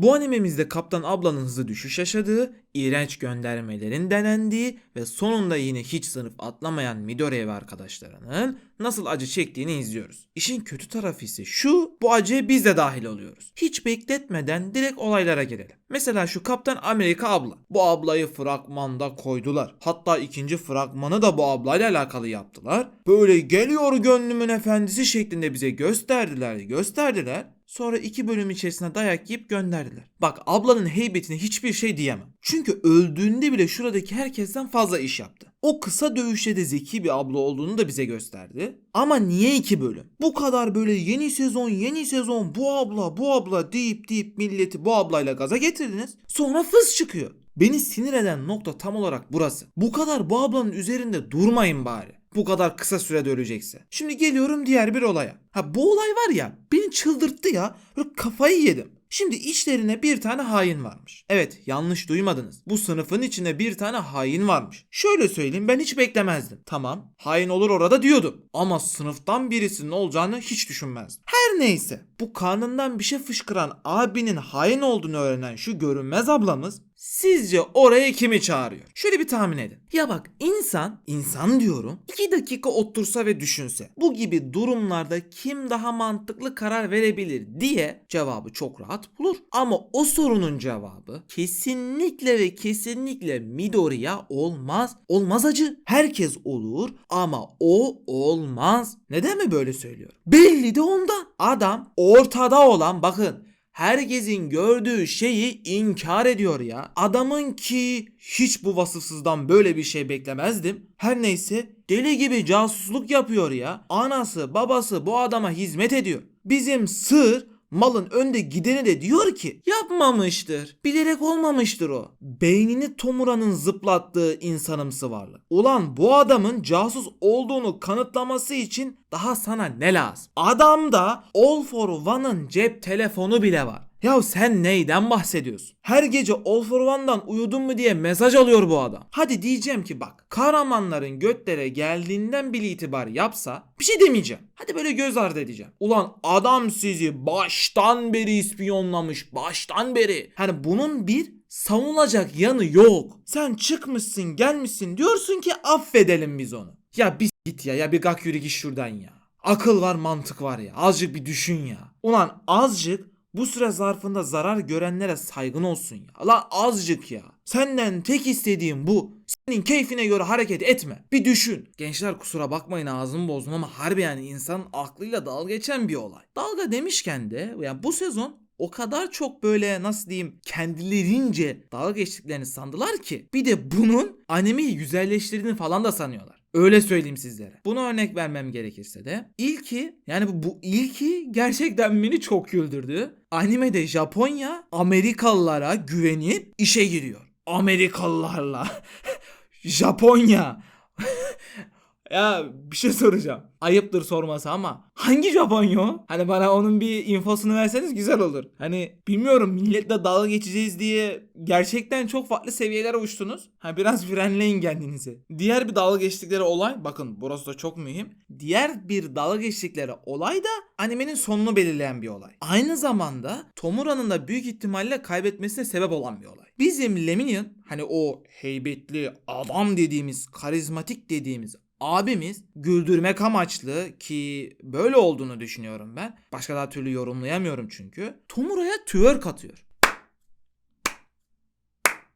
Bu animemizde kaptan ablanın hızı düşüş yaşadığı, iğrenç göndermelerin denendiği ve sonunda yine hiç sınıf atlamayan Midoriya ve arkadaşlarının nasıl acı çektiğini izliyoruz. İşin kötü tarafı ise şu, bu acıya biz de dahil oluyoruz. Hiç bekletmeden direkt olaylara girelim. Mesela şu Kaptan Amerika abla. Bu ablayı fragmanda koydular. Hatta ikinci fragmanı da bu ablayla alakalı yaptılar. Böyle geliyor gönlümün efendisi şeklinde bize gösterdiler, gösterdiler. Sonra iki bölüm içerisinde dayak yiyip gönderdiler. Bak ablanın heybetine hiçbir şey diyemem. Çünkü öldüğünde bile şuradaki herkesten fazla iş yaptı. O kısa dövüşte de zeki bir abla olduğunu da bize gösterdi. Ama niye iki bölüm? Bu kadar böyle yeni sezon yeni sezon bu abla bu abla deyip deyip milleti bu ablayla gaza getirdiniz. Sonra fıs çıkıyor. Beni sinir eden nokta tam olarak burası. Bu kadar bu ablanın üzerinde durmayın bari. Bu kadar kısa sürede ölecekse. Şimdi geliyorum diğer bir olaya. Ha bu olay var ya beni çıldırttı ya. Böyle kafayı yedim. Şimdi içlerine bir tane hain varmış. Evet yanlış duymadınız. Bu sınıfın içinde bir tane hain varmış. Şöyle söyleyeyim ben hiç beklemezdim. Tamam hain olur orada diyordum. Ama sınıftan birisinin olacağını hiç düşünmezdim. Her neyse bu karnından bir şey fışkıran abinin hain olduğunu öğrenen şu görünmez ablamız Sizce oraya kimi çağırıyor? Şöyle bir tahmin edin. Ya bak insan, insan diyorum, iki dakika otursa ve düşünse bu gibi durumlarda kim daha mantıklı karar verebilir diye cevabı çok rahat bulur. Ama o sorunun cevabı kesinlikle ve kesinlikle Midoriya olmaz. Olmaz acı. Herkes olur ama o olmaz. Neden mi böyle söylüyorum? Belli de ondan. Adam ortada olan bakın herkesin gördüğü şeyi inkar ediyor ya. Adamın ki hiç bu vasıfsızdan böyle bir şey beklemezdim. Her neyse deli gibi casusluk yapıyor ya. Anası babası bu adama hizmet ediyor. Bizim sır malın önde gideni de diyor ki yapmamıştır. Bilerek olmamıştır o. Beynini Tomura'nın zıplattığı insanımsı varlık. Ulan bu adamın casus olduğunu kanıtlaması için daha sana ne lazım? Adamda All for One'ın cep telefonu bile var. Ya sen neyden bahsediyorsun? Her gece All for One'dan uyudun mu diye mesaj alıyor bu adam. Hadi diyeceğim ki bak kahramanların götlere geldiğinden bile itibar yapsa bir şey demeyeceğim. Hadi böyle göz ardı edeceğim. Ulan adam sizi baştan beri ispiyonlamış baştan beri. Hani bunun bir savunulacak yanı yok. Sen çıkmışsın gelmişsin diyorsun ki affedelim biz onu. Ya bir git ya ya bir gak yürü git şuradan ya. Akıl var mantık var ya azıcık bir düşün ya. Ulan azıcık bu süre zarfında zarar görenlere saygın olsun ya. La azıcık ya. Senden tek istediğim bu. Senin keyfine göre hareket etme. Bir düşün. Gençler kusura bakmayın ağzımı bozdum ama harbi yani insanın aklıyla dalga geçen bir olay. Dalga demişken de yani bu sezon o kadar çok böyle nasıl diyeyim kendilerince dalga geçtiklerini sandılar ki bir de bunun animeyi güzelleştirdiğini falan da sanıyorlar. Öyle söyleyeyim sizlere. Buna örnek vermem gerekirse de ilki yani bu, bu ilki gerçekten beni çok güldürdü. Animede Japonya Amerikalılara güvenip işe giriyor. Amerikalılarla. Japonya. ya bir şey soracağım. Ayıptır sorması ama hangi Japonya? Hani bana onun bir infosunu verseniz güzel olur. Hani bilmiyorum milletle dalga geçeceğiz diye gerçekten çok farklı seviyelere uçtunuz. Ha biraz frenleyin kendinizi. Diğer bir dalga geçtikleri olay bakın burası da çok mühim. Diğer bir dalga geçtikleri olay da animenin sonunu belirleyen bir olay. Aynı zamanda Tomura'nın da büyük ihtimalle kaybetmesine sebep olan bir olay. Bizim Leminion hani o heybetli adam dediğimiz karizmatik dediğimiz abimiz güldürmek amaçlı ki böyle olduğunu düşünüyorum ben. Başka daha türlü yorumlayamıyorum çünkü. Tomura'ya twerk atıyor.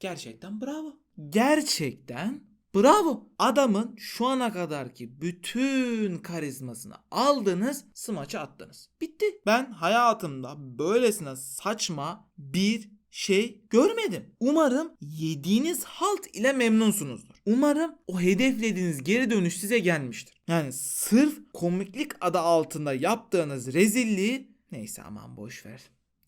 Gerçekten bravo. Gerçekten bravo. Adamın şu ana kadarki bütün karizmasını aldınız, smaçı attınız. Bitti. Ben hayatımda böylesine saçma bir şey görmedim. Umarım yediğiniz halt ile memnunsunuzdur. Umarım o hedeflediğiniz geri dönüş size gelmiştir. Yani sırf komiklik adı altında yaptığınız rezilliği neyse aman boş ver.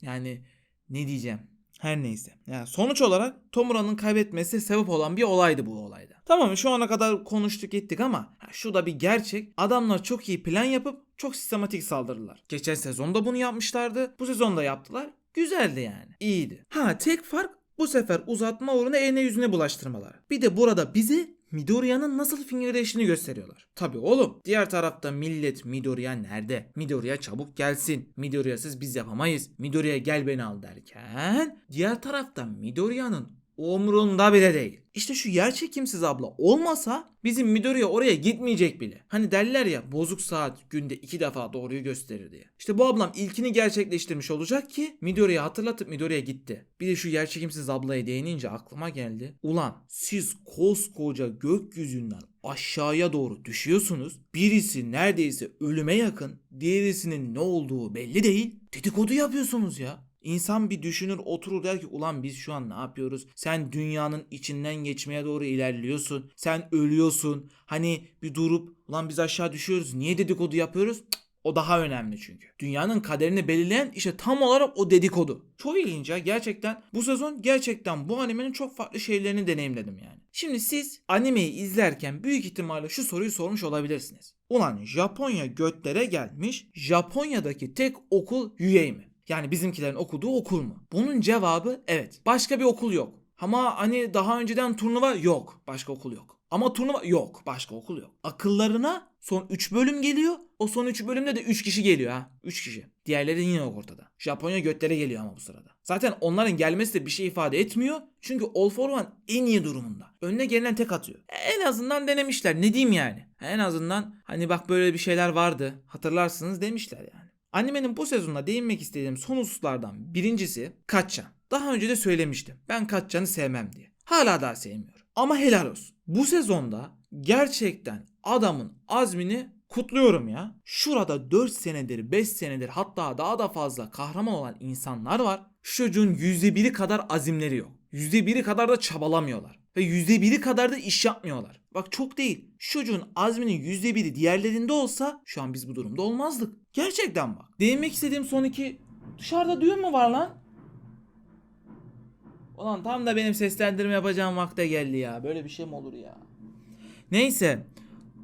Yani ne diyeceğim? Her neyse. Yani sonuç olarak Tomura'nın kaybetmesi sebep olan bir olaydı bu olayda. Tamam şu ana kadar konuştuk ettik ama şu da bir gerçek. Adamlar çok iyi plan yapıp çok sistematik saldırdılar. Geçen sezonda bunu yapmışlardı. Bu sezonda yaptılar. Güzeldi yani. İyiydi. Ha tek fark bu sefer uzatma uğruna eline yüzüne bulaştırmalar. Bir de burada bizi Midoriya'nın nasıl fingirdeştiğini gösteriyorlar. Tabi oğlum diğer tarafta millet Midoriya nerede? Midoriya çabuk gelsin. Midoriya'sız biz yapamayız. Midoriya gel beni al derken diğer tarafta Midoriya'nın umrunda bile değil. İşte şu yer çekimsiz abla olmasa bizim Midoriya oraya gitmeyecek bile. Hani derler ya bozuk saat günde iki defa doğruyu gösterir diye. İşte bu ablam ilkini gerçekleştirmiş olacak ki Midoriya hatırlatıp Midoriya gitti. Bir de şu yer çekimsiz ablaya değinince aklıma geldi. Ulan siz koskoca gökyüzünden aşağıya doğru düşüyorsunuz. Birisi neredeyse ölüme yakın, diğerisinin ne olduğu belli değil. Dedikodu yapıyorsunuz ya. İnsan bir düşünür oturur der ki ulan biz şu an ne yapıyoruz? Sen dünyanın içinden geçmeye doğru ilerliyorsun. Sen ölüyorsun. Hani bir durup ulan biz aşağı düşüyoruz. Niye dedikodu yapıyoruz? O daha önemli çünkü. Dünyanın kaderini belirleyen işte tam olarak o dedikodu. Çok ilginç ya gerçekten. Bu sezon gerçekten bu animenin çok farklı şeylerini deneyimledim yani. Şimdi siz animeyi izlerken büyük ihtimalle şu soruyu sormuş olabilirsiniz. Ulan Japonya götlere gelmiş. Japonya'daki tek okul UA mi? Yani bizimkilerin okuduğu okul mu? Bunun cevabı evet. Başka bir okul yok. Ama hani daha önceden turnuva yok. Başka okul yok. Ama turnuva yok. Başka okul yok. Akıllarına son 3 bölüm geliyor. O son 3 bölümde de 3 kişi geliyor ha. 3 kişi. Diğerleri yine yok ortada. Japonya götlere geliyor ama bu sırada. Zaten onların gelmesi de bir şey ifade etmiyor. Çünkü All for One en iyi durumunda. Önüne gelen tek atıyor. En azından denemişler. Ne diyeyim yani? En azından hani bak böyle bir şeyler vardı. Hatırlarsınız demişler yani. Animenin bu sezonda değinmek istediğim son hususlardan birincisi Katçan. Daha önce de söylemiştim. Ben Katçan'ı sevmem diye. Hala daha sevmiyorum. Ama helal olsun. Bu sezonda gerçekten adamın azmini kutluyorum ya. Şurada 4 senedir 5 senedir hatta daha da fazla kahraman olan insanlar var. Şu çocuğun %1'i kadar azimleri yok. %1'i kadar da çabalamıyorlar. Ve %1'i kadar da iş yapmıyorlar. Bak çok değil. Şu çocuğun azminin %1'i diğerlerinde olsa şu an biz bu durumda olmazdık. Gerçekten bak. Değinmek istediğim son iki... Dışarıda düğün mü var lan? Ulan tam da benim seslendirme yapacağım vakte geldi ya. Böyle bir şey mi olur ya? Neyse.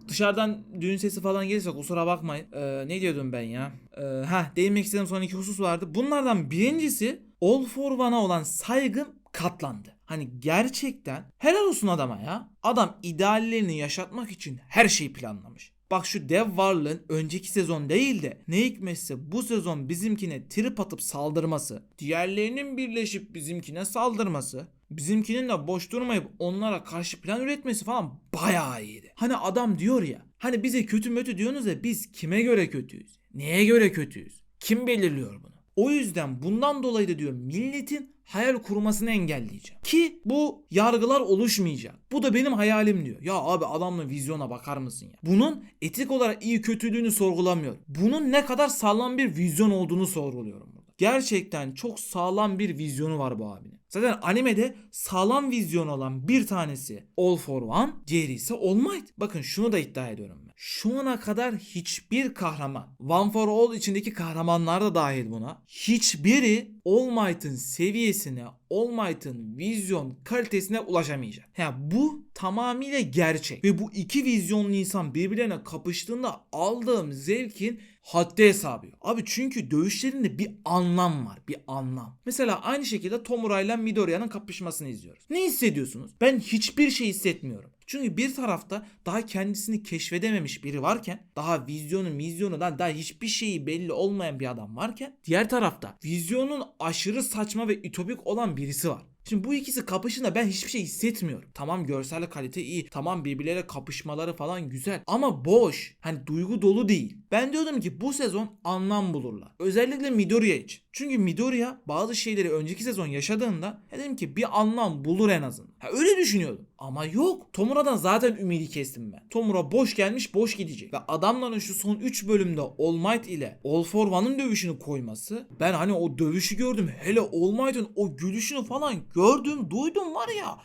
Dışarıdan düğün sesi falan gelirse kusura bakmayın. Ee, ne diyordum ben ya? Ee, ha değinmek istediğim son iki husus vardı. Bunlardan birincisi All for One'a olan saygım katlandı. Hani gerçekten helal olsun adama ya. Adam ideallerini yaşatmak için her şeyi planlamış. Bak şu dev varlığın önceki sezon değil de ne hikmetse bu sezon bizimkine trip atıp saldırması, diğerlerinin birleşip bizimkine saldırması, bizimkinin de boş durmayıp onlara karşı plan üretmesi falan bayağı iyiydi. Hani adam diyor ya, hani bize kötü mötü diyorsunuz da biz kime göre kötüyüz? Neye göre kötüyüz? Kim belirliyor bunu? O yüzden bundan dolayı da diyor milletin hayal kurmasını engelleyeceğim. Ki bu yargılar oluşmayacak. Bu da benim hayalim diyor. Ya abi adamla vizyona bakar mısın ya? Bunun etik olarak iyi kötülüğünü sorgulamıyorum. Bunun ne kadar sağlam bir vizyon olduğunu sorguluyorum burada. Gerçekten çok sağlam bir vizyonu var bu abinin. Zaten animede sağlam vizyon olan bir tanesi All for One, diğeri ise All Might. Bakın şunu da iddia ediyorum ben. Şu ana kadar hiçbir kahraman, One for All içindeki kahramanlar da dahil buna, hiçbiri All Might'ın seviyesine, All Might'ın vizyon kalitesine ulaşamayacak. Yani bu tamamıyla gerçek. Ve bu iki vizyonlu insan birbirlerine kapıştığında aldığım zevkin haddi hesabı yok. Abi çünkü dövüşlerinde bir anlam var. Bir anlam. Mesela aynı şekilde Tomura ile Midoriya'nın kapışmasını izliyoruz. Ne hissediyorsunuz? Ben hiçbir şey hissetmiyorum. Çünkü bir tarafta daha kendisini keşfedememiş biri varken, daha vizyonu, mizyonu daha, daha hiçbir şeyi belli olmayan bir adam varken, diğer tarafta vizyonun aşırı saçma ve ütopik olan birisi var. Şimdi bu ikisi kapışında ben hiçbir şey hissetmiyorum. Tamam görsel kalite iyi. Tamam birbirleriyle kapışmaları falan güzel. Ama boş. Hani duygu dolu değil. Ben diyordum ki bu sezon anlam bulurlar. Özellikle Midoriya için. Çünkü Midoriya bazı şeyleri önceki sezon yaşadığında ya dedim ki bir anlam bulur en azından. Ha, öyle düşünüyordum. Ama yok. Tomura'dan zaten ümidi kestim ben. Tomura boş gelmiş boş gidecek. Ve adamların şu son 3 bölümde All Might ile All for One'ın dövüşünü koyması. Ben hani o dövüşü gördüm. Hele All Might'ın o gülüşünü falan gördüm duydum var ya.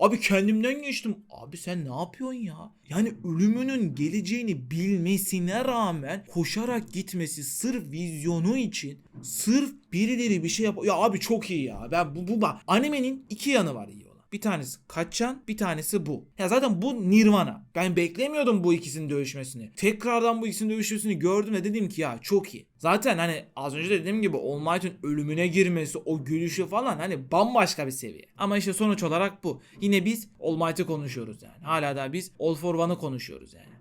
Abi kendimden geçtim. Abi sen ne yapıyorsun ya? Yani ölümünün geleceğini bilmesine rağmen koşarak gitmesi sırf vizyonu için sırf birileri bir şey yap. Ya abi çok iyi ya. Ben bu bu bak animenin iki yanı var iyi. Bir tanesi Kaçan, bir tanesi bu. Ya zaten bu Nirvana. Ben beklemiyordum bu ikisinin dövüşmesini. Tekrardan bu ikisinin dövüşmesini gördüm ve dedim ki ya çok iyi. Zaten hani az önce de dediğim gibi All Might'ın ölümüne girmesi, o gülüşü falan hani bambaşka bir seviye. Ama işte sonuç olarak bu. Yine biz All Might'ı konuşuyoruz yani. Hala da biz All for One'ı konuşuyoruz yani.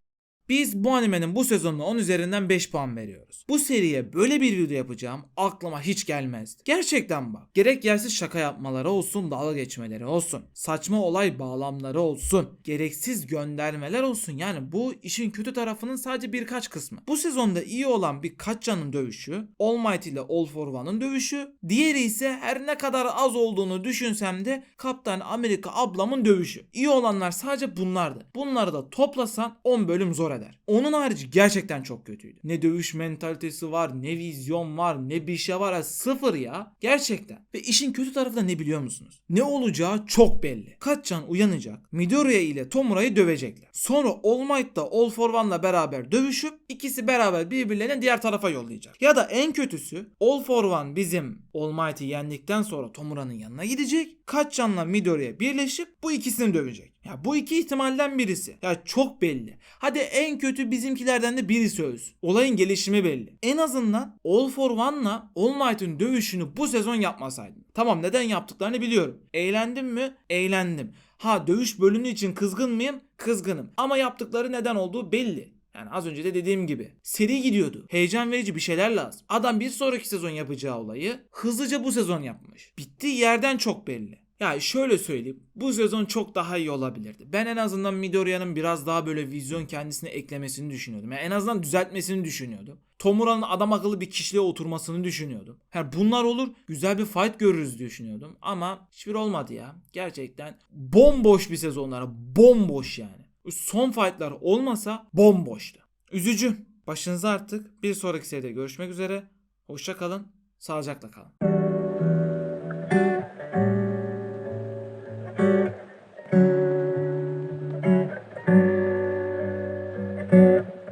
Biz bu animenin bu sezonuna 10 üzerinden 5 puan veriyoruz. Bu seriye böyle bir video yapacağım aklıma hiç gelmezdi. Gerçekten bak. Gerek yersiz şaka yapmaları olsun, dalga geçmeleri olsun. Saçma olay bağlamları olsun. Gereksiz göndermeler olsun. Yani bu işin kötü tarafının sadece birkaç kısmı. Bu sezonda iyi olan birkaç canın dövüşü, All Might ile All for One'ın dövüşü, diğeri ise her ne kadar az olduğunu düşünsem de Kaptan Amerika ablamın dövüşü. İyi olanlar sadece bunlardı. Bunları da toplasan 10 bölüm zor eder. Onun harici gerçekten çok kötüydü. Ne dövüş mentalitesi var, ne vizyon var, ne bir şey var. Sıfır ya. Gerçekten. Ve işin kötü tarafı da ne biliyor musunuz? Ne olacağı çok belli. Kaçcan uyanacak. Midoriya ile Tomura'yı dövecekler. Sonra All Might da All for One'la beraber dövüşüp ikisi beraber birbirlerini diğer tarafa yollayacak. Ya da en kötüsü All for One bizim All Might'i yendikten sonra Tomura'nın yanına gidecek. Kaçcan'la Midoriya birleşip bu ikisini dövecek. Ya bu iki ihtimalden birisi. Ya çok belli. Hadi en kötü bizimkilerden de birisi ölsün. Olayın gelişimi belli. En azından All for One'la All Might'ın dövüşünü bu sezon yapmasaydım. Tamam neden yaptıklarını biliyorum. Eğlendim mi? Eğlendim. Ha dövüş bölümü için kızgın mıyım? Kızgınım. Ama yaptıkları neden olduğu belli. Yani az önce de dediğim gibi. Seri gidiyordu. Heyecan verici bir şeyler lazım. Adam bir sonraki sezon yapacağı olayı hızlıca bu sezon yapmış. Bittiği yerden çok belli. Ya şöyle söyleyeyim. Bu sezon çok daha iyi olabilirdi. Ben en azından Midoriya'nın biraz daha böyle vizyon kendisine eklemesini düşünüyordum. Yani en azından düzeltmesini düşünüyordum. Tomura'nın adam akıllı bir kişiliğe oturmasını düşünüyordum. Yani bunlar olur güzel bir fight görürüz düşünüyordum. Ama hiçbir olmadı ya. Gerçekten bomboş bir sezonlar. Bomboş yani. Son fightlar olmasa bomboştu. Üzücü. Başınıza artık bir sonraki seride görüşmek üzere. Hoşça kalın. Sağlıcakla kalın.